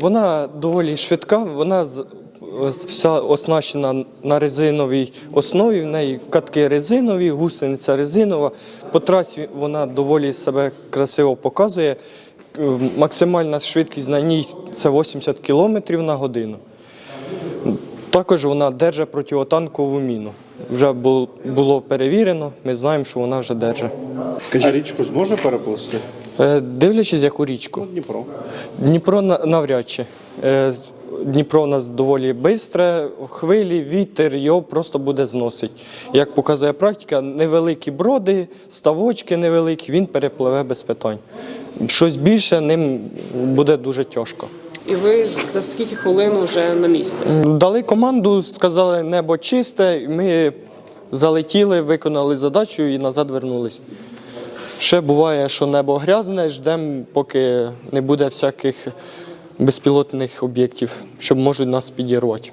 Вона доволі швидка, вона вся оснащена на резиновій основі. В неї катки резинові, гусениця резинова. По трасі вона доволі себе красиво показує. Е, Максимальна швидкість на ній це 80 км на годину. Також вона держить противотанкову міну. Вже було перевірено, ми знаємо, що вона вже держить. Скажіть, річку зможе переплисти? Е, Дивлячись, яку річку. Дніпро. Дніпро на- навряд чи. Е, Дніпро у нас доволі швидке, хвилі, вітер, його просто буде зносити. Як показує практика, невеликі броди, ставочки невеликі, він перепливе без питань. Щось більше ним буде дуже тяжко. І ви за скільки хвилин вже на місці? Дали команду, сказали, небо чисте, і ми залетіли, виконали задачу і назад вернулись. Ще буває, що небо грязне, ждемо, поки не буде всяких безпілотних об'єктів, що можуть нас підірвати.